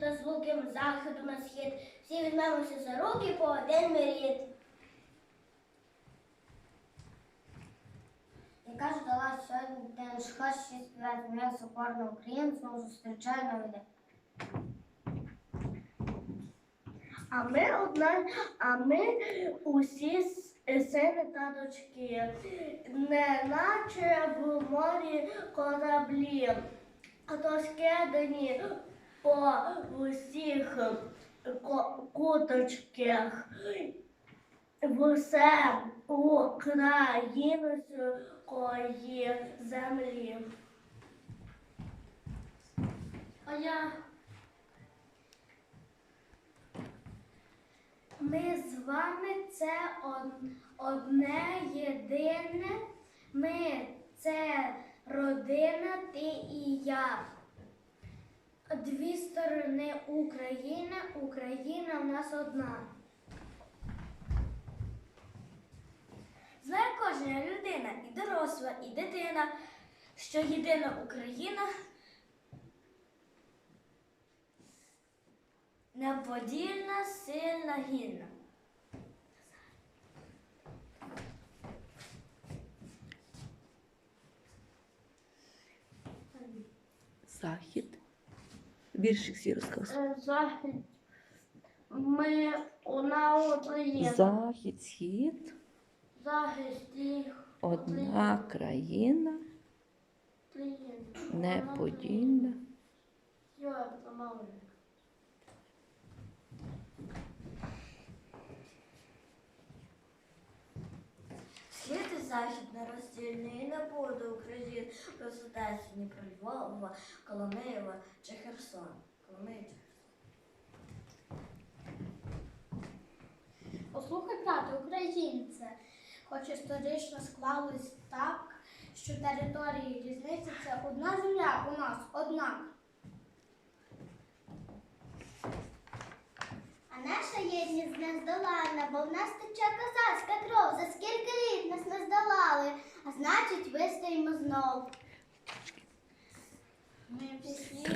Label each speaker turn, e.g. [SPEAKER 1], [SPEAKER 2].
[SPEAKER 1] та з заходу на схід. Всі візьмемося за руки по один миріт. Яка ж дала сьогодні день шість свят м'ясо порно українцю зустрічає новий день.
[SPEAKER 2] А ми одна, а ми усі сини та дочки, не наче в морі кораблі, а то скидані по усіх ко- куточках. Все української землі.
[SPEAKER 1] А я
[SPEAKER 2] Ми з вами це одне єдине. Ми це родина, ти і я. Дві сторони України, Україна в нас одна.
[SPEAKER 1] Знає кожна людина, і доросла, і дитина, що єдина Україна неподільна, сильна, гідна.
[SPEAKER 3] Захід. Віршик всі розказує.
[SPEAKER 2] Е, Захід. Ми одна Україна.
[SPEAKER 3] Захід, схід,
[SPEAKER 2] їх
[SPEAKER 3] одна країна,
[SPEAKER 2] Україна.
[SPEAKER 3] неподільна.
[SPEAKER 2] Я помалу.
[SPEAKER 1] Схід і захід нероздільний, і не буде України без Одеси, ні про Львова, Коломиєва чи Херсон. Коломиї
[SPEAKER 4] Послухай, брате, українце, хоч історично склалось так, що території різниці це одна земля у нас однак. А наша єдність не здолана, бо в нас тече козацька кров. За скільки літ нас не здолали, а значить вистоїмо знов. Ми одна